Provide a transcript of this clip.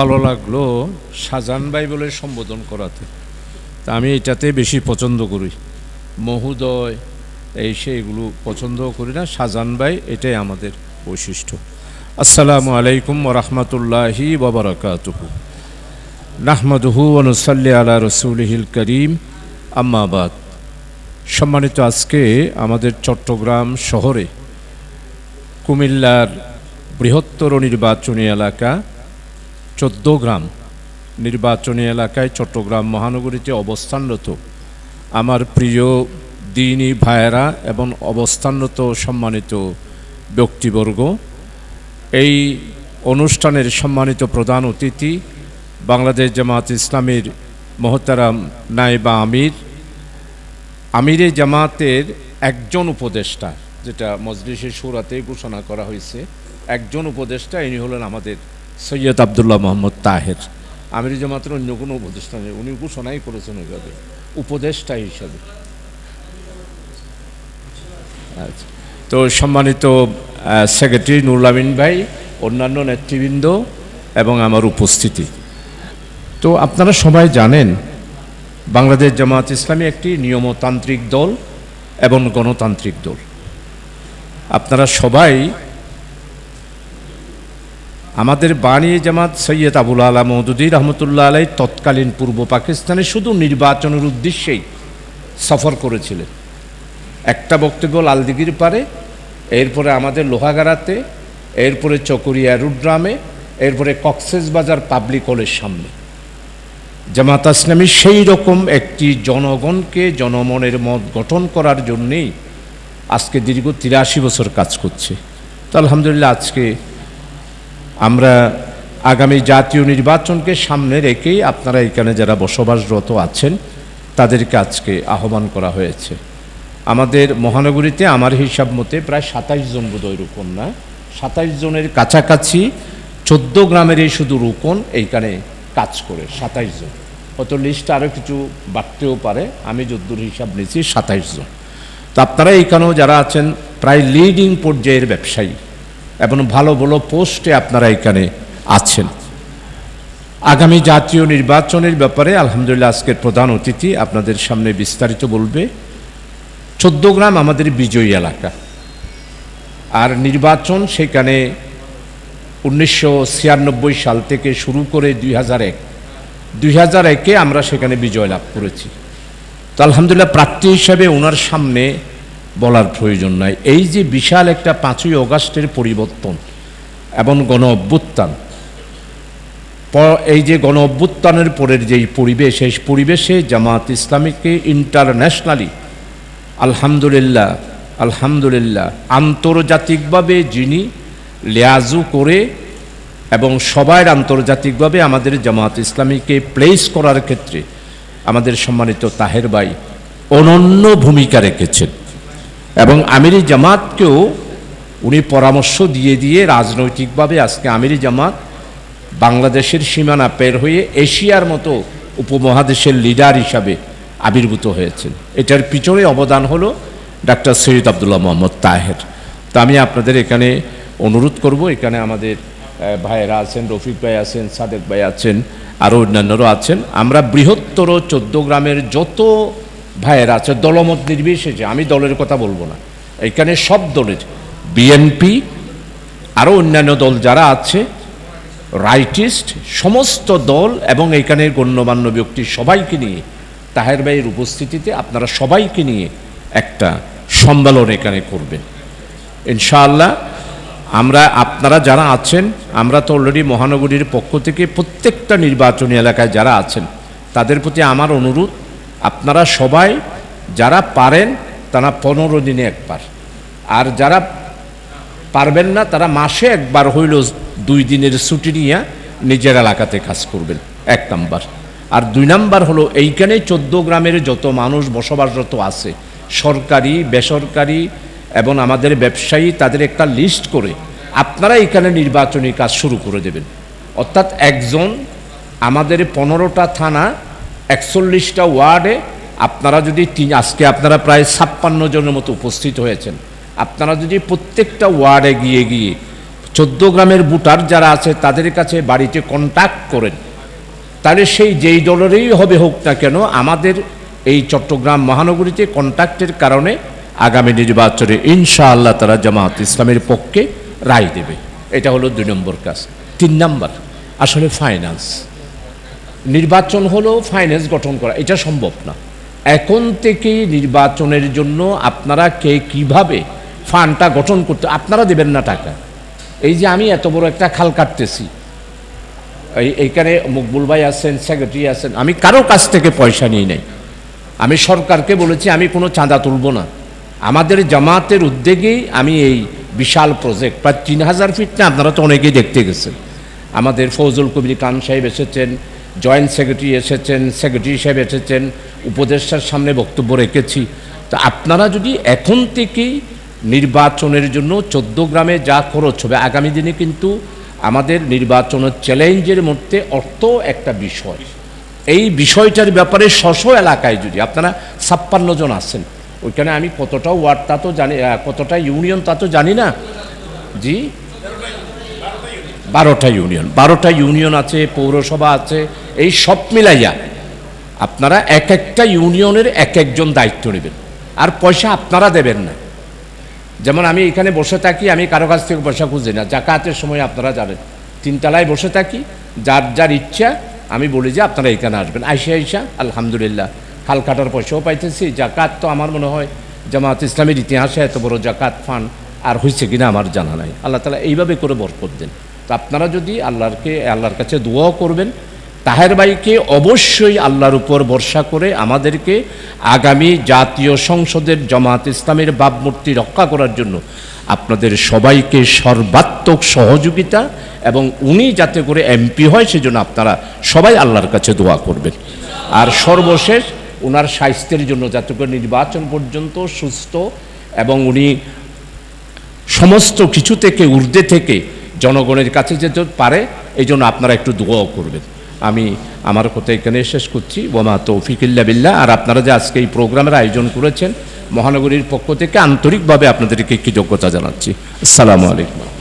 ভালো লাগল শাহজাহান ভাই বলে সম্বোধন করাতে। তা আমি এটাতে বেশি পছন্দ করি। মহোদয়, এই সেইগুলো পছন্দ করি না শাহজাহান ভাই এটাই আমাদের বৈশিষ্ট্য। আসসালামু আলাইকুম ওরহমতুল্লাহি বাবরকাতুহু নাহমদহু অনুসাল্লি আলা রসুলহিল করিম। আম্মাবাদ সম্মানিত আজকে আমাদের চট্টগ্রাম শহরে কুমিল্লার বৃহত্তর নির্বাচনী এলাকা চোদ্দ গ্রাম নির্বাচনী এলাকায় চট্টগ্রাম মহানগরীতে অবস্থানরত আমার প্রিয় দিনী ভাইয়েরা এবং অবস্থানরত সম্মানিত ব্যক্তিবর্গ, এই অনুষ্ঠানের সম্মানিত প্রধান অতিথি বাংলাদেশ জামাত ইসলামীর মহতারাম নাইবা আমির। আমিরে জামাতের একজন উপদেষ্টা, যেটা মজলিসের সুরাতে ঘোষণা করা হয়েছে, একজন উপদেষ্টা, ইনি হলেন আমাদের সৈয়দ আবদুল্লাহ মোহাম্মদ তাহের। আমির জামাতের অন্য কোনো উপদেষ্টা নেই, উনি ঘোষণাই করেছেন ওইভাবে উপদেষ্টা হিসাবে। আচ্ছা তো সম্মানিত সেক্রেটারি নুরুল আমিন ভাই, অন্যান্য নেতৃবৃন্দ এবং আমার উপস্থিতি। তো আপনারা সবাই জানেন, বাংলাদেশ জামাত ইসলামী একটি নিয়মতান্ত্রিক দল এবং গণতান্ত্রিক দল। আপনারা সবাই আমাদের বাণী জামাত সৈয়দ আবুল আলা মৌদুদি রহমতুল্লাহ আলাই তৎকালীন পূর্ব পাকিস্তানে শুধু নির্বাচনের উদ্দেশ্যেই সফর করেছিলেন। একটা বক্তব্য লালদিঘির পারে, এরপরে আমাদের লোহাগাড়াতে, এরপরে চকরিয়া রুড্রামে এরপরে কক্সেস বাজার পাবলিক হলের সামনে। জামাত ইসলামী সেই রকম একটি জনগণকে জনমনের মত গঠন করার জন্যেই আজকে দীর্ঘ তিরাশি বছর কাজ করছে। তো আলহামদুলিল্লাহ আজকে আমরা আগামী জাতীয় নির্বাচনকে সামনে রেখেই আপনারা এখানে যারা বসবাসরত আছেন, তাদেরকে আজকে আহ্বান করা হয়েছে। আমাদের মহানগরীতে আমার হিসাব মতে প্রায় সাতাইশ জন বোধহয় রুকন না, সাতাইশ জনের কাছাকাছি চোদ্দ গ্রামের এই শুধু রুকন এইখানে কাজ করে, সাতাইশ জন। হয়তো লিস্ট আরও কিছু বাড়তেও পারে, আমি যদ্দুর হিসাব নিয়েছি সাতাইশ জন। তো আপনারা এইখানেও যারা আছেন, প্রায় লিডিং পর্যায়ের ব্যবসায়ী। এবং ভালো ভালো পোস্টে আপনারা এখানে আছেন। আগামী জাতীয় নির্বাচনের ব্যাপারে আলহামদুলিল্লাহ আজকের প্রধান অতিথি আপনাদের সামনে বিস্তারিত বলবে। চোদ্দ গ্রাম আমাদের বিজয়ী এলাকা। আর নির্বাচন সেখানে উনিশশো ছিয়ানব্বই সাল থেকে শুরু করে দুই হাজার এক। দুই হাজার একে আমরা সেখানে বিজয় লাভ করেছি। তো আলহামদুলিল্লাহ প্রার্থী হিসাবে ওনার সামনে বলার প্রয়োজন নাই। এই যে বিশাল একটা পাঁচই অগাস্টের পরিবর্তন এবং গণ অভ্যুত্থান এই যে গণ অভ্যুত্থানের পরের যেই পরিবেশ, এই পরিবেশে জামাত ইসলামীকে ইন্টারন্যাশনালি আলহামদুলিল্লাহ আলহামদুলিল্লাহ আন্তর্জাতিকভাবে যিনি লেয়াজু করে এবং সবাই আন্তর্জাতিকভাবে আমাদের জামাত ইসলামীকে প্লেস করার ক্ষেত্রে আমাদের সম্মানিত তাহের ভাই অনন্য ভূমিকা রেখেছেন। এবং আমিরি জামাতকেও উনি পরামর্শ দিয়ে দিয়ে রাজনৈতিকভাবে আজকে আমিরি জামাত বাংলাদেশের সীমানা পের হয়ে এশিয়ার মতো উপমহাদেশের লিডার হিসাবে আবির্ভূত হয়েছেন। এটার পিছনে অবদান হলো ডাক্তার সৈয়দ আবদুল্লাহ মোহাম্মদ তাহের। তা আমি আপনাদের এখানে অনুরোধ করব, এখানে আমাদের ভাইয়েরা আছেন, রফিক ভাই আছেন, সাদেক ভাই আছেন, আরও অন্যান্যরা আছেন। আমরা বৃহত্তর চোদ্দ গ্রামের যত ভাইয়েরা আছে, দলমত নির্বিশেষে, আমি দলের কথা বলব না। এখানে সব দলের, বিএনপি আরও অন্যান্য দল যারা আছে, রাইটিস্ট, সমস্ত দল এবং এখানের গণ্যমান্য ব্যক্তি সবাইকে নিয়ে, তাহের ভাইয়ের উপস্থিতিতে আপনারা সবাইকে নিয়ে একটা সম্মেলন এখানে করবেন ইনশাআল্লাহ, আমরা, আপনারা যারা আছেন, আমরা তো অলরেডি মহানগরীর পক্ষ থেকে প্রত্যেকটা নির্বাচনী এলাকায় যারা আছেন, তাদের প্রতি আমার অনুরোধ আপনারা সবাই যারা পারেন তারা পনেরো দিনে একবার। আর যারা পারবেন না, তারা মাসে একবার হইল দুই দিনের ছুটি নিয়ে নিজের এলাকাতে কাজ করবেন, এক নাম্বার। আর দুই নাম্বার হলো এইখানে চোদ্দ গ্রামের যত মানুষ বসবাসরত আছে, সরকারি, বেসরকারি এবং আমাদের ব্যবসায়ী, তাদের একটা লিস্ট করে আপনারা এখানে নির্বাচনী কাজ শুরু করে দেবেন। অর্থাৎ একজন আমাদের পনেরোটা থানা একচল্লিশটা ওয়ার্ডে আপনারা যদি আজকে আপনারা প্রায় ছাপ্পান্ন জনের মতো উপস্থিত হয়েছেন। আপনারা যদি প্রত্যেকটা ওয়ার্ডে গিয়ে গিয়ে চোদ্দ গ্রামের ভোটার যারা আছে, তাদের কাছে বাড়িতে কন্ট্যাক্ট করেন। তাহলে সেই যেই দলেরই হবে হোক না কেন, আমাদের এই চট্টগ্রাম মহানগরীতে কন্ট্যাক্টের কারণে আগামী নির্বাচনে ইনশাআল্লাহ তারা জামাত ইসলামের পক্ষে রায় দেবে। এটা হলো দুই নম্বর কাজ। তিন নম্বর, আসলে ফাইন্যান্স নির্বাচন হলো ফাইন্যান্স গঠন করা, এটা সম্ভব না। এখন থেকে নির্বাচনের জন্য আপনারা কে কীভাবে ফান্ডটা গঠন করতে, আপনারা দেবেন না টাকা। এই যে আমি এত বড় একটা খাল কাটতেছি, এই এইখানে মকবুল ভাই আছেন সেক্রেটারি আছেন, আমি কারও কাছ থেকে পয়সা নিয়ে নাই। আমি সরকারকে বলেছি, আমি কোনো চাঁদা তুলব না। আমাদের জামাতের উদ্যোগেই আমি এই বিশাল প্রজেক্ট প্রায় তিন হাজার ফিট না, আপনারা তো অনেকেই দেখতে গেছেন। আমাদের ফৌজুল কবির খান সাহেব এসেছেন জয়েন্ট সেক্রেটারি এসেছেন, সেক্রেটারি সাহেব এসেছেন, উপদেষ্টার সামনে বক্তব্য রেখেছি। তো আপনারা যদি এখন থেকেই নির্বাচনের জন্য চোদ্দ গ্রামে যা খরচ হবে, আগামী দিনে কিন্তু আমাদের নির্বাচনের চ্যালেঞ্জের মধ্যে অর্থ একটা বিষয়। এই বিষয়টার ব্যাপারে স্ব এলাকায় যদি আপনারা ছাপ্পান্ন জন আছেন, ওইখানে আমি কতটা ওয়ার্ড তা তো জানি কতটা ইউনিয়ন তা তো জানি না। জি বারোটা ইউনিয়ন বারোটা ইউনিয়ন আছে, পৌরসভা আছে, এই সব মিলাইয়া আপনারা এক একটা ইউনিয়নের এক একজন দায়িত্ব নেবেন। আর পয়সা আপনারা দেবেন না। যেমন আমি এখানে বসে থাকি, আমি কারও কাছ থেকে পয়সা খুঁজি না। জাকাতের সময় আপনারা জানেন, তিনতলায় বসে থাকি, যার যার ইচ্ছা, আমি বলি যে আপনারা এখানে আসবেন। আইসা আইসা, আলহামদুলিল্লাহ খাল কাটার পয়সাও পাইতেছি। জাকাত তো আমার মনে হয় জামাত ইসলামের ইতিহাসে এত বড় জাকাত ফান্ড আর হয়েছে কিনা আমার জানা নাই। আল্লাহ তালা এইভাবে করে বরকত দেন। আপনারা যদি আল্লাহরকে, আল্লাহর কাছে দোয়াও করবেন, তাহের ভাইকে অবশ্যই আল্লাহর উপর ভরসা করে আমাদেরকে আগামী জাতীয় সংসদের জামাত ইসলামের ভাবমূর্তি রক্ষা করার জন্য আপনাদের সবাইকে সর্বাত্মক সহযোগিতা এবং উনি যাতে করে এমপি হয় সেজন্য আপনারা সবাই আল্লাহর কাছে দোয়া করবেন। আর সর্বশেষ ওনার স্বাস্থ্যের জন্য যাতে করে নির্বাচন পর্যন্ত সুস্থ এবং উনি সমস্ত কিছু থেকে, ঊর্ধ্বে থেকে জনগণের কাছে যে পারে, এই জন্য আপনারা একটু দোয়াও করবেন। আমি আমার কথা এখানে শেষ করছি। বোমা তৌফিকিল্লা বিল্লা আর আপনারা যে আজকে এই প্রোগ্রামের আয়োজন করেছেন, মহানগরীর পক্ষ থেকে আন্তরিকভাবে আপনাদেরকে কৃতজ্ঞতা জানাচ্ছি। আসসালামু আলাইকুম।